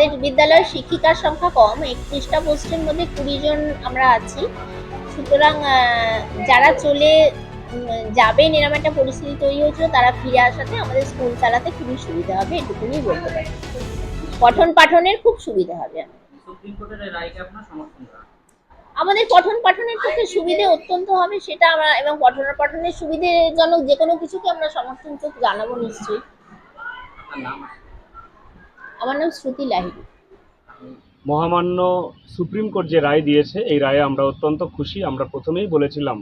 আমাদের বিদ্যালয়ের শিক্ষিকার সংখ্যা কম একত্রিশটা পোস্টের মধ্যে কুড়ি জন আমরা আছি। সুতরাং যারা চলে যাবেন এরকম একটা পরিস্থিতি তৈরি হয়েছিল তারা ফিরে আসাতে আমাদের স্কুল চালাতে খুবই সুবিধা হবে এটুকুনি বলতে পারি। পঠন পাঠনের খুব সুবিধা হবে। আমাদের পঠন পাঠনের পক্ষে সুবিধে অত্যন্ত হবে সেটা আমরা এবং পঠন পাঠনের সুবিধেজনক যে কোনো কিছুকে আমরা সমর্থন জানাব নিশ্চয়ই। আমার নাম শ্রুতি লাহিড়ী। মহামান্য সুপ্রিম কোর্ট যে রায় দিয়েছে, এই রায়ে আমরা অত্যন্ত খুশি। আমরা প্রথমেই বলেছিলাম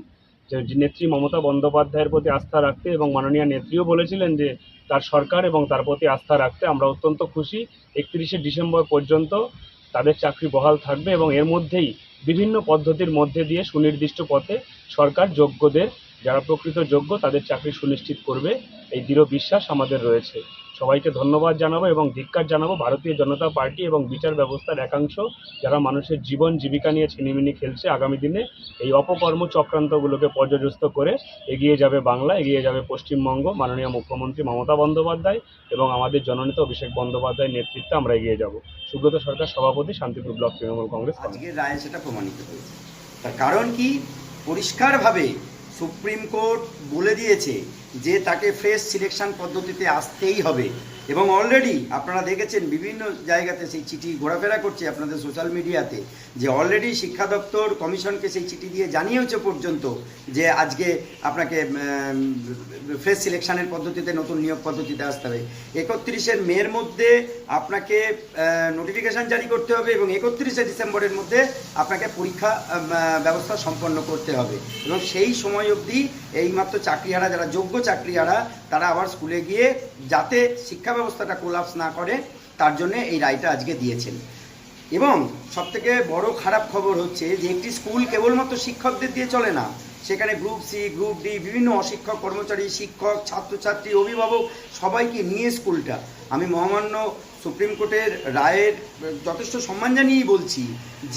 যে নেত্রী মমতা বন্দ্যোপাধ্যায়ের প্রতি আস্থা রাখতে এবং মাননীয় নেত্রীও বলেছিলেন যে তার সরকার এবং তার প্রতি আস্থা রাখতে আমরা অত্যন্ত খুশি। একত্রিশে ডিসেম্বর পর্যন্ত তাদের চাকরি বহাল থাকবে এবং এর মধ্যেই বিভিন্ন পদ্ধতির মধ্যে দিয়ে সুনির্দিষ্ট পথে সরকার যোগ্যদের, যারা প্রকৃত যোগ্য, তাদের চাকরি সুনিশ্চিত করবে। এই দৃঢ় বিশ্বাস আমাদের রয়েছে। সবাইকে ধন্যবাদ জানাব এবং ধিক্কার জানাব ভারতীয় জনতা পার্টি এবং বিচার ব্যবস্থার একাংশ যারা মানুষের জীবন জীবিকা নিয়ে ছিনিমিনি খেলছে আগামী দিনে। এই অপকর্ম চক্রান্তগুলোকে পর্যদস্ত করে এগিয়ে যাবে বাংলা, এগিয়ে যাবে পশ্চিমবঙ্গ। মাননীয় মুখ্যমন্ত্রী মমতা বন্দ্যোপাধ্যায় এবং আমাদের জননেতা অভিষেক বন্দ্যোপাধ্যায়ের নেতৃত্বে আমরা এগিয়ে যাব। সুব্রত সরকার সভাপতি, শান্তিপুর ব্লক তৃণমূল কংগ্রেস। আজকের রায়ে সেটা প্রমাণিত হয়েছে। তার কারণ কি? পরিষ্কারভাবে সুপ্রিম কোর্ট বলে দিয়েছে যে তাকে ফ্রেশ সিলেকশন পদ্ধতিতে আসতেই হবে। এবং অলরেডি আপনারা দেখেছেন বিভিন্ন জায়গাতে সেই চিঠি ঘোরাফেরা করছে আপনাদের সোশ্যাল মিডিয়াতে যে অলরেডি শিক্ষা দপ্তর কমিশনকে সেই চিঠি দিয়ে জানিয়েছে পর্যন্ত যে আজকে আপনাকে ফ্রেশ সিলেকশনের পদ্ধতিতে, নতুন নিয়োগ পদ্ধতিতে আসতে হবে। একত্রিশের মের মধ্যে আপনাকে নোটিফিকেশন জারি করতে হবে এবং একত্রিশে ডিসেম্বরের মধ্যে আপনাকে পরীক্ষা ব্যবস্থা সম্পন্ন করতে হবে। এবং সেই সময় অবধি এইমাত্র চাকরিহারা যারা যোগ্য চাকরিহারা তারা আবার স্কুলে গিয়ে যাতে শিক্ষা ব্যবস্থাটা কোলাপস না করে, তার জন্য এই রায়টা আজকে দিয়েছেন। এবং সবথেকে বড় খারাপ খবর হচ্ছে যে, একটি স্কুল কেবলমাত্র শিক্ষকদের দিয়ে চলে না। সেখানে গ্রুপ সি গ্রুপ ডি বিভিন্ন অশিক্ষক, কর্মচারী, শিক্ষক, ছাত্রছাত্রী, অভিভাবক সবাইকে নিয়ে স্কুলটা। আমি মহামান্য সুপ্রিম কোর্টের রায়ের যথেষ্ট সম্মান জানিয়েই বলছি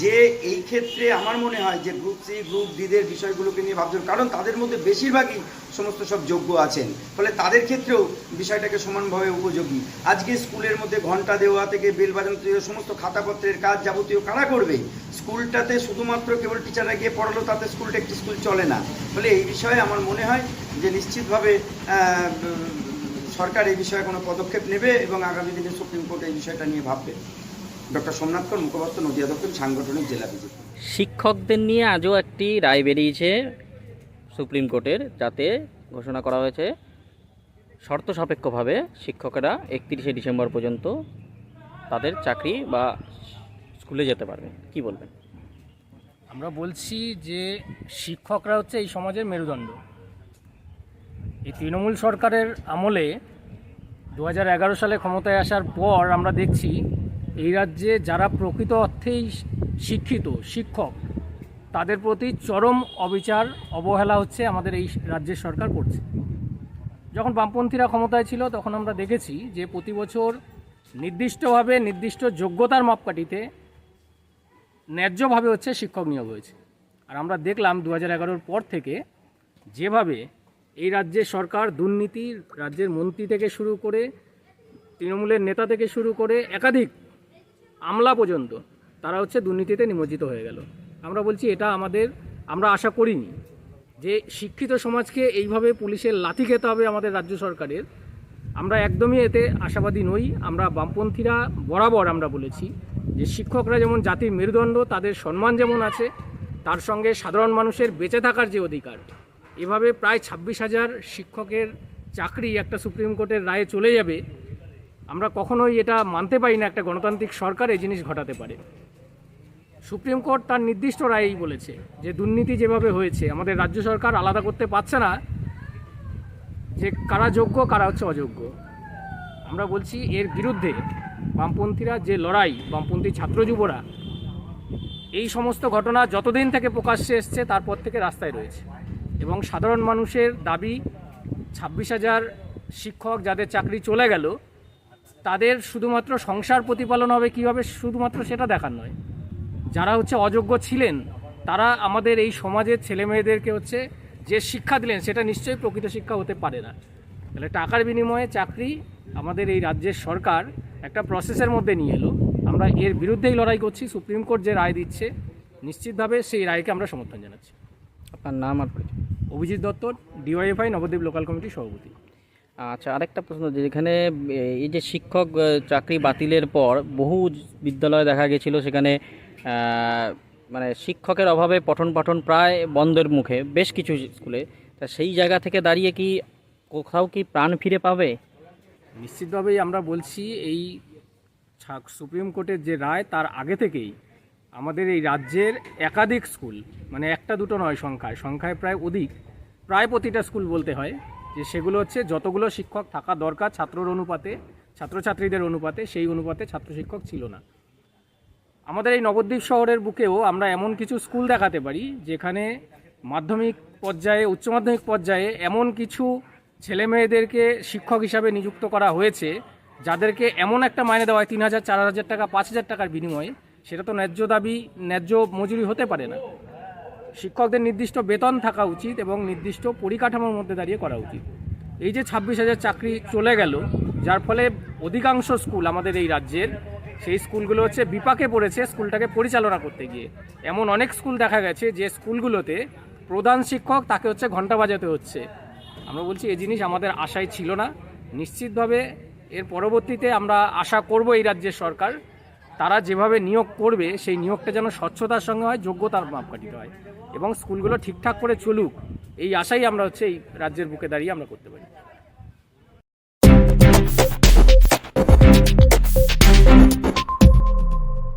যে এই ক্ষেত্রে আমার মনে হয় যে গ্রুপ সি গ্রুপ ডিদের বিষয়গুলোকে নিয়ে ভাবছেন। কারণ তাদের মধ্যে বেশিরভাগই সমস্ত সব যোগ্য আছেন। ফলে তাদের ক্ষেত্রেও বিষয়টাকে সমানভাবে উপযোগী। আজকে স্কুলের মধ্যে ঘণ্টা দেওয়া থেকে বেল বাজানো সমস্ত খাতাপত্রের কাজ যাবতীয় কারা করবে? স্কুলটাতে শুধুমাত্র কেবল টিচাররা গিয়ে পড়ালো, তাতে স্কুলটা একটি স্কুল চলে না। ফলে এই বিষয়ে আমার মনে হয় যে নিশ্চিতভাবে সরকার এই বিষয়ে কোনো পদক্ষেপ নেবে এবং আগামী দিনে সুপ্রিম কোর্ট এই বিষয়টা নিয়ে ভাববে? ডক্টর সোমনাথ কর মুখপাত্র নদিয়া দক্ষিণ সাংগঠনিক জেলা বিজেপি। শিক্ষকদের নিয়ে আজও একটি রায় বেরিয়েছে সুপ্রিম কোর্টের যাতে ঘোষণা করা হয়েছে শর্ত সাপেক্ষভাবে শিক্ষকেরা একত্রিশে ডিসেম্বর পর্যন্ত তাদের চাকরি বা স্কুলে যেতে পারবে। কি বলবেন? আমরা বলছি যে শিক্ষকরা হচ্ছে এই সমাজের মেরুদণ্ড। এই তৃণমূল সরকারের আমলে দু সালে ক্ষমতায় আসার পর আমরা দেখছি এই রাজ্যে যারা প্রকৃত অর্থেই শিক্ষিত, শিক্ষক, তাদের প্রতি চরম অবিচার, অবহেলা হচ্ছে আমাদের এই রাজ্যের সরকার করছে। যখন বামপন্থীরা ক্ষমতায় ছিল, তখন আমরা দেখেছি যে প্রতি বছর নির্দিষ্টভাবে নির্দিষ্ট যোগ্যতার মাপকাঠিতে ন্যায্যভাবে হচ্ছে শিক্ষক নিয়োগ হয়েছে। আর আমরা দেখলাম দু হাজার পর থেকে যেভাবে এই রাজ্যের সরকার দুর্নীতি রাজ্যের মন্ত্রী থেকে শুরু করে, তৃণমূলের নেতা থেকে শুরু করে একাধিক আমলা পর্যন্ত তারা হচ্ছে দুর্নীতিতে নিমজ্জিত হয়ে গেল। আমরা বলছি এটা আমাদের, আমরা আশা করিনি যে শিক্ষিত সমাজকে এইভাবে পুলিশের লাথি খেতে হবে আমাদের রাজ্য সরকারের। আমরা একদমই এতে আশাবাদী নই। আমরা বামপন্থীরা বরাবর আমরা বলেছি যে শিক্ষকরা যেমন জাতির মেরুদণ্ড, তাদের সম্মান যেমন আছে, তার সঙ্গে সাধারণ মানুষের বেঁচে থাকার যে অধিকার এভাবে প্রায় ছাব্বিশ হাজার শিক্ষকের চাকরি একটা সুপ্রিম কোর্টের রায়ে চলে যাবে, আমরা কখনোই এটা মানতে পারি না একটা গণতান্ত্রিক সরকার এই জিনিস ঘটাতে পারে। সুপ্রিম কোর্ট তার নির্দিষ্ট রায়েই বলেছে যে দুর্নীতি যেভাবে হয়েছে, আমাদের রাজ্য সরকার আলাদা করতে পারছে না যে কারা যোগ্য, কারা হচ্ছে অযোগ্য। আমরা বলছি এর বিরুদ্ধে বামপন্থীরা যে লড়াই, বামপন্থী ছাত্র যুবরা, এই সমস্ত ঘটনা যতদিন থেকে প্রকাশ্যে এসছে, তারপর থেকে রাস্তায় রয়েছে। এবং সাধারণ মানুষের দাবি, ছাব্বিশ হাজার শিক্ষক যাদের চাকরি চলে গেল, তাদের শুধুমাত্র সংসার প্রতিপালন হবে কীভাবে শুধুমাত্র সেটা দেখার নয়। যারা হচ্ছে অযোগ্য ছিলেন, তারা আমাদের এই সমাজের ছেলে মেয়েদেরকে হচ্ছে যে শিক্ষা দিলেন, সেটা নিশ্চয়ই প্রকৃত শিক্ষা হতে পারে না। তাহলে টাকার বিনিময়ে চাকরি আমাদের এই রাজ্যের সরকার একটা প্রসেসের মধ্যে নিয়ে এলো। আমরা এর বিরুদ্ধেই লড়াই করছি, সুপ্রিম কোর্ট যে রায় দিচ্ছে, নিশ্চিতভাবে সেই রায়কে আমরা সমর্থন জানাচ্ছি। আপনার নাম আর পরিচয়। অভিজিৎ দত্ত ডিওয়াইএফআই নবদ্বীপ লোকাল কমিটির সভাপতি। আচ্ছা আরেকটা প্রশ্ন যে এখানে এই যে শিক্ষক চাকরি বাতিলের পর বহু বিদ্যালয়ে দেখা গেছিল সেখানে মানে শিক্ষকের অভাবে পঠন পাঠন প্রায় বন্ধের মুখে বেশ কিছু স্কুলে। তা সেই জায়গা থেকে দাঁড়িয়ে কি কোথাও কি প্রাণ ফিরে পাবে? নিশ্চিতভাবেই আমরা বলছি এই সুপ্রিম কোর্টের যে রায় তার আগে থেকেই আমাদের এই রাজ্যের একাধিক স্কুল মানে একটা দুটো নয় সংখ্যায় সংখ্যায় প্রায় অধিক, প্রায় প্রতিটা স্কুল বলতে হয়, যে সেগুলো হচ্ছে যতগুলো শিক্ষক থাকা দরকার ছাত্রর অনুপাতে, ছাত্রছাত্রীদের অনুপাতে, সেই অনুপাতে ছাত্র শিক্ষক ছিল না। আমাদের এই নবদ্বীপ শহরের বুকেও আমরা এমন কিছু স্কুল দেখাতে পারি, যেখানে মাধ্যমিক পর্যায়ে, উচ্চ মাধ্যমিক পর্যায়ে এমন কিছু ছেলে মেয়েদেরকে শিক্ষক হিসাবে নিযুক্ত করা হয়েছে, যাদেরকে এমন একটা মাইনে দেওয়া হয়, তিন হাজার, চার হাজার টাকা, পাঁচ হাজার টাকার বিনিময়ে সেটা তো ন্যায্য দাবি, ন্যায্য মজুরি হতে পারে না। শিক্ষকদের নির্দিষ্ট বেতন থাকা উচিত এবং নির্দিষ্ট পরিকাঠামোর মধ্যে দাঁড়িয়ে করা উচিত। এই যে ছাব্বিশ হাজার চাকরি চলে গেল, যার ফলে অধিকাংশ স্কুল আমাদের এই রাজ্যের, সেই স্কুলগুলো হচ্ছে বিপাকে পড়েছে স্কুলটাকে পরিচালনা করতে গিয়ে। এমন অনেক স্কুল দেখা গেছে যে স্কুলগুলোতে প্রধান শিক্ষক তাকে হচ্ছে ঘণ্টা বাজাতে হচ্ছে। আমরা বলছি এই জিনিস আমাদের আশায় ছিল না। নিশ্চিতভাবে এর পরবর্তীতে আমরা আশা করব এই রাজ্যের সরকার তারা যেভাবে নিয়োগ করবে, সেই নিয়োগটা যেন স্বচ্ছতার সঙ্গে হয়, যোগ্যতার মাপকাঠিতে হয় এবং স্কুলগুলো ঠিকঠাক করে চলুক। এই আশাই আমরা হচ্ছে এই রাজ্যের বুকে দাঁড়িয়ে আমরা করতে পারি।